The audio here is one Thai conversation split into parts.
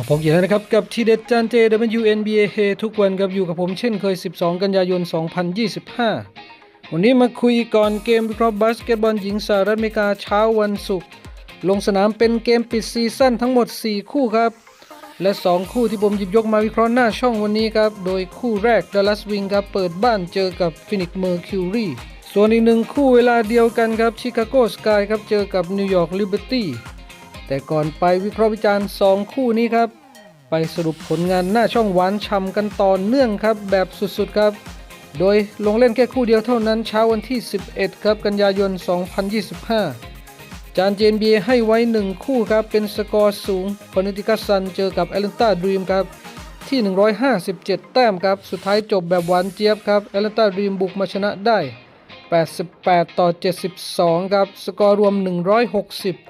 มาพบกันแล้วนะครับ กับทีเด็ดจานเจ WNBA เฮทุกวันครับอยู่กับผมเช่นเคย 12 กันยายน 2025 วันนี้มาคุยก่อนเกมวิเคราะห์บาสเกตบอลหญิงสหรัฐอเมริกาเช้าวันศุกร์ลงสนามเป็นเกมปิดซีซั่นทั้งหมด 4 คู่ครับ และ 2 คู่ที่ผมหยิบยกมาวิเคราะห์หน้าช่องวันนี้ครับ โดยคู่แรกดัลลัสวิงครับ เปิดบ้านเจอกับฟินิกเมอร์คิวรีส่วนอีกหนึ่งคู่เวลาเดียวกันครับชิคาโกสกายครับเจอกับนิวยอร์กลิเบอร์ตี้ แต่ก่อนไปวิเคราะห์วิจารณ์ 2 คู่นี้ครับ ไปสรุปผลงานหน้าช่องหวานช่ำกันต่อเนื่องครับ แบบสุดๆครับ โดยลงเล่นแค่คู่เดียวเท่านั้นเช้าวันที่ 11 ครับกันยายน 2025 จานเจนบีให้ไว้ 1 คู่ครับ เป็นสกอร์สูงคอนเนติคัสซันเจอกับแอตแลนตาดรีมครับที่ 157 แต้มครับ สุดท้ายจบแบบหวานเจี๊ยบครับแอตแลนตาดรีมบุกมาชนะได้ 88 ต่อ 72 ครับ สกอร์รวม 160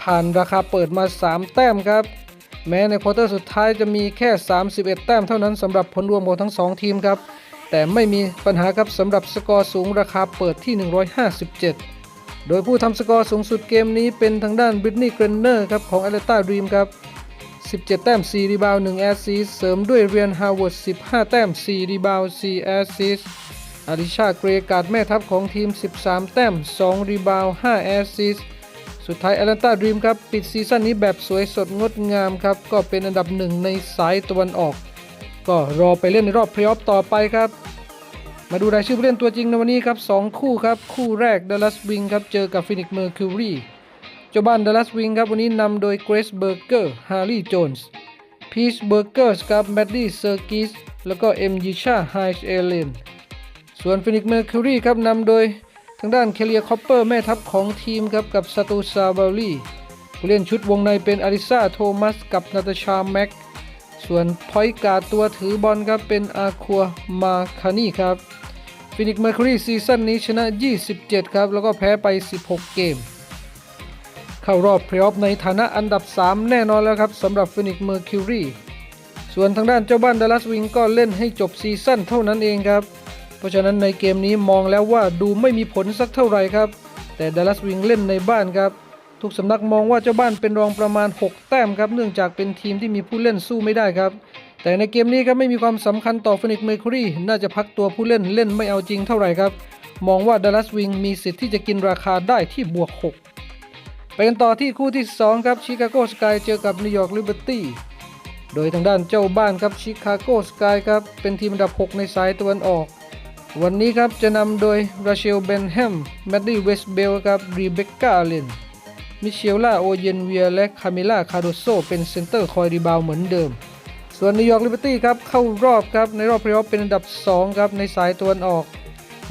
ผ่านราคาเปิดมา 3 แต้มครับ แม้ในควอเตอร์สุดท้ายจะมีแค่ 31 แต้มเท่านั้นสำหรับผลรวมของทั้ง 2 ทีมครับ แต่ไม่มีปัญหาครับสำหรับสกอร์สูงราคาเปิดที่ 157 โดยผู้ทำสกอร์สูงสุดเกมนี้เป็นทางด้านบริตนีย์เกรนเนอร์ครับของแอตแลนตาดรีมครับ 17 แต้ม 4 รีบาว 1 แอสซิสเสริมด้วยเรียนฮาวเวิร์ด 15 แต้ม 4 รีบาว 4 แอสซิสอาริชาเกรกาดแม่ทัพของทีม 13 แต้ม 2 รีบาว 5 แอสซิส สุดท้ายแอตแลนตาดรีมครับปิดซีซั่นนี้แบบสวยสดงดงามครับก็เป็นอันดับหนึ่งในสายตะวันออก ก็รอไปเล่นในรอบเพลย์ออฟต่อไปครับมาดูรายชื่อผู้เล่นตัวจริงในวันนี้ครับ 2 คู่ครับ คู่แรกดัลลัสวิงครับ เจอกับฟินิกเมอร์คิวรีเจ้าบ้านดัลลัสวิงครับ วันนี้นำโดยเกรซเบอร์เกอร์ฮาร์ลีย์โจนส์พีชเบอร์เกอร์สครับแมดดี้เซอร์กิสแล้วก็เอ็มยิชาไฮช์เอเลนส่วนฟินิกเมอร์คิวรีครับนำโดย ทางด้านเคเลียคอปเปอร์แม่ทัพของทีมครับกับซาตูซาบาลีผู้เล่นชุดวงในเป็นอาริซาโทมัสกับนาตาชาแม็ก ส่วนพอยการ์ดตัวถือบอลครับเป็นอาคัวมาคานีครับฟินิกเมอร์คิวรีซีซั่นนี้ชนะ 27 ครับ แล้วก็แพ้ไป 16 เกม เข้ารอบเพลย์ออฟในฐานะอันดับ 3 แน่นอนแล้วครับสำหรับฟินิกเมอร์คิวรีส่วนทางด้านเจ้าบ้านดัลลัสวิงก็เล่นให้จบซีซั่นเท่านั้นเองครับ เพราะฉะนั้นในเกมนี้มองแล้วว่าดูไม่มีผลสักเท่าไหร่ครับ แต่ดัลลัสวิงเล่นในบ้านครับ ทุกสำนักมองว่าเจ้าบ้านเป็นรองประมาณ 6 แต้มครับ เนื่องจากเป็นทีมที่มีผู้เล่นสู้ไม่ได้ครับ แต่ในเกมนี้ครับไม่มีความสำคัญต่อฟินิกเมอร์คิรีน่าจะพักตัวผู้เล่นเล่นไม่เอาจริงเท่าไหร่ครับ มองว่าดัลลัสวิงมีสิทธิ์ที่จะกินราคาได้ที่บวก 6 ไปกันต่อที่คู่ที่ 2 ครับชิคาโกสกายเจอกับนิวยอร์กลิเบอร์ตี้โดยทางด้านเจ้าบ้านครับชิคาโกสกายครับเป็นทีมอันดับ 6 ในสายตะวันออก วันนี้ครับจะนำโดยราเชลเบนแฮมแมดดี้เวสเบลครับรีเบคก้าเลนมิเชลล่าโอเยนเวียและคาเมล่าคาโดโซเป็นเซนเตอร์คอยรีบาวเหมือนเดิม ส่วนนิวยอร์กลิเบอร์ตี้ครับเข้ารอบครับในรอบเพลย์ออฟเป็นอันดับ 2 ครับในสายตะวันออก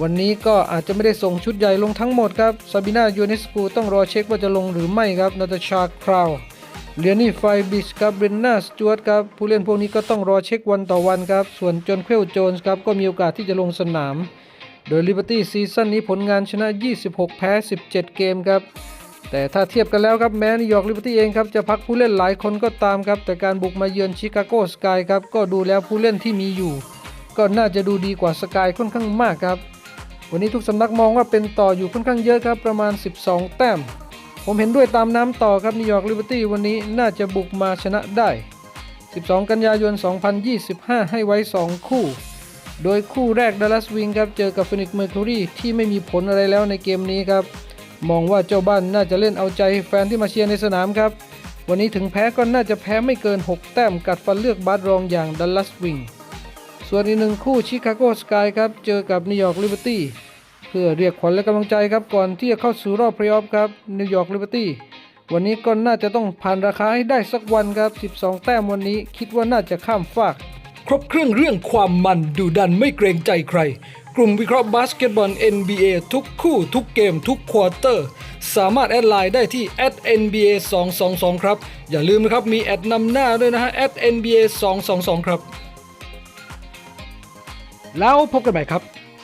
วันนี้ก็อาจจะไม่ได้ส่งชุดใหญ่ลงทั้งหมดครับซาบิน่ายูเนสกูต้องรอเช็คว่าจะลงหรือไม่ครับนาตาชาคราว เลียนี่ไฟบิชครับเบรนนาสจวตครับผู้เล่นพวกนี้ก็ต้องรอเช็ควันต่อวันครับ ส่วนจนเควลโจนส์ครับก็มีโอกาสที่จะลงสนาม โดยลิเบอร์ตี้ซีซั่นนี้ผลงานชนะ 26 แพ้ 17 เกมครับ แต่ถ้าเทียบกันแล้วครับแม้นิวยอร์กลิเบอร์ตี้เองครับจะพักผู้เล่นหลายคนก็ตามครับ แต่การบุกมาเยือนชิคาโกสกายครับก็ดูแล้วผู้เล่นที่มีอยู่ ก็น่าจะดูดีกว่าสกายค่อนข้างมากครับวันนี้ทุกสำนักมองว่าเป็นต่ออยู่ค่อนข้างเยอะครับประมาณ 12 แต้ม ผมเห็นด้วยตามน้ำต่อครับนิวยอร์กลิเบอร์ตี้วันนี้น่าจะบุกมาชนะได้ 12 กันยายน 2025 ให้ไว้ 2 คู่ โดยคู่แรกดัลลัสวิงครับเจอกับฟินิกเมอร์คิวรีที่ไม่มีผลอะไรแล้วในเกมนี้ครับ มองว่าเจ้าบ้านน่าจะเล่นเอาใจแฟนที่มาเชียร์ในสนามครับ วันนี้ถึงแพ้ก็น่าจะแพ้ไม่เกิน 6 แต้มกัดฟันเลือกบาสรองอย่างดัลลัสวิงส่วนอีกหนึ่งคู่ชิคาโกสกายครับเจอกับนิวยอร์กลิเบอร์ตี้ เพื่อเรียกขวัญและกำลังใจครับก่อนที่จะเข้าสู่รอบพรีออฟครับนิวยอร์กลิเบอร์ตี้วันนี้ก็น่าจะต้องผ่านราคาให้ได้สักวันครับ 12 แต้มวันนี้คิดว่าน่าจะข้ามฟาก ครบเครื่องเรื่องความมันดูดันไม่เกรงใจใคร กลุ่มวิเคราะห์บาสเกตบอล NBA ทุกคู่ทุกเกมทุกควอเตอร์ สามารถแอดไลน์ได้ที่ @nba 2 2 2ครับ อย่าลืมนะครับมีแอดนำหน้าด้วยนะฮะ @nba 2 2 2ครับ แล้วพบกันใหม่ครับ